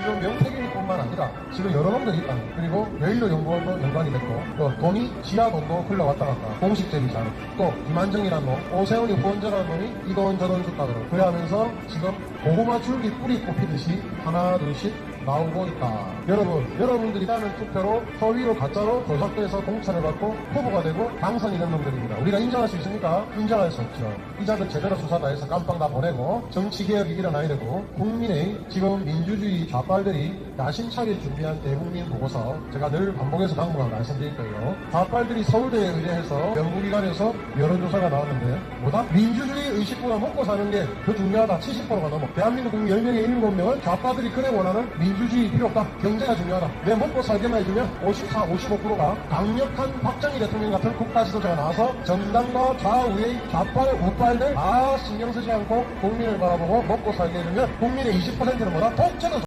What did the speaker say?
지금 명태균 뿐만 아니라 지금 여러 놈들이 있다. 그리고 여의도 연구원도 연관이 됐고 또 돈이 지하 돈도 흘러왔다 갔다. 공식 제비장. 또 김한정이라는 놈, 오세훈이 후원자라는 놈이 이돈 저돈 줬다 그러고 그러면서 지금 고구마 줄기 뿌리 뽑히듯이 하나 둘씩 나오고 있다. 여러분, 여러분들이 하는 투표로 허위로 가짜로 조작돼서 공천을 받고 후보가 되고 당선이 된 놈들입니다. 우리가 인정할 수 있습니까? 인정할 수 없죠. 이 자들 제대로 수사 다 해서 깜빵 다 보내고 정치개혁이 일어나야 되고 국민의 지금 민주주의 좌빨들이 야심 차게 준비한 대국민 보고서 제가 늘 반복해서 당분간 말씀드릴 거예요. 좌빨들이 서울대에 의뢰해서 연구기관에서 여론조사가 나왔는데 뭐다? 민주주의 의식보다 먹고 사는 게 더 중요하다. 70%가 넘어. 대한민국 국민 10명에 7명은 좌파들이 그래 원하는 민주주의 필요 없다. 경제가 중요하다. 내 먹고 살게만 해주면 54, 55%가 강력한 박정희 대통령 같은 국가 지도자가 나와서 정당과 좌우의 좌빨, 우빨들 다 신경 쓰지 않고 국민을 바라보고 먹고 살게 해주면 국민의 20%는 뭐다? 독재다.